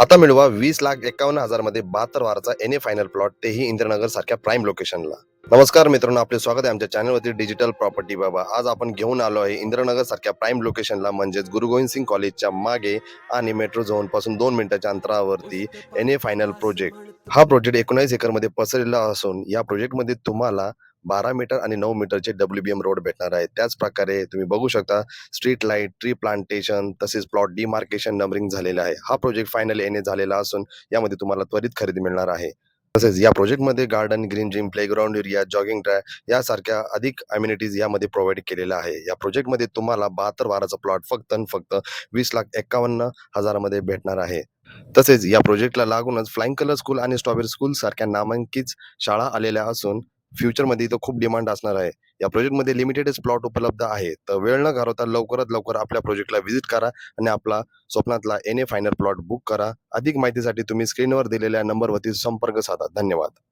आता मिळवा वीस लाख एकावन्न हजारमध्ये बहात्तर वाराचा एन ए फायनल प्लॉट तेही इंद्रनगर सारख्या प्राईम लोकेशनला नमस्कार मित्रांनो आपले स्वागत आहे आमच्या चॅनलवरती डिजिटल प्रॉपर्टी बाबा. आज आपण घेऊन आलो आहे इंद्रनगर सारख्या प्राईम लोकेशनला म्हणजेच गुरु गोविंद सिंग कॉलेजच्या मागे आणि मेट्रो झोनपासून दोन मिनिटाच्या अंतरावरती एन ए फायनल प्रोजेक्ट हा प्रोजेक्ट एकोणीस एकरमध्ये पसरलेला असून या प्रोजेक्टमध्ये तुम्हाला बारा मीटर आणि नऊ मीटरचे डब्ल्यू बी एम रोड भेटणार आहे. त्याच प्रकारे तुम्ही बघू शकता स्ट्रीट लाइट ट्री प्लांटेशन तसेच प्लॉट डिमार्केशन नंबरिंग झालेलं आहे. हा प्रोजेक्ट फायनली येणे झालेला असून यामध्ये तुम्हाला त्वरित खरेदी मिळणार आहे. तसेच या प्रोजेक्टमध्ये garden green gym playground area jogging track यासारख्या अधिक अम्युनिटीज यामध्ये प्रोव्हाइड केलेल्या आहे. या प्रोजेक्टमध्ये तुम्हाला बहात्तर वाराचा प्लॉट फक्त आणि फक्त वीस लाख एक्कावन्न हजारामध्ये भेटणार आहे. तसेच या प्रोजेक्टला लागूनच फ्लाइंग कलर स्कूल आणि स्ट्रॉबेरी स्कूल सारख्या नामांकित शाळा आलेल्या असून फ्युचरमध्ये इथं खूप डिमांड असणार आहे. या प्रोजेक्टमध्ये लिमिटेडच प्लॉट उपलब्ध आहे. तर वेळ न घालवता लवकरात लवकर आपल्या प्रोजेक्टला व्हिजिट करा आणि आपला स्वप्नातला N A final plot book करा. अधिक माहितीसाठी तुम्ही स्क्रीनवर दिलेल्या नंबरवरती संपर्क साधा. धन्यवाद.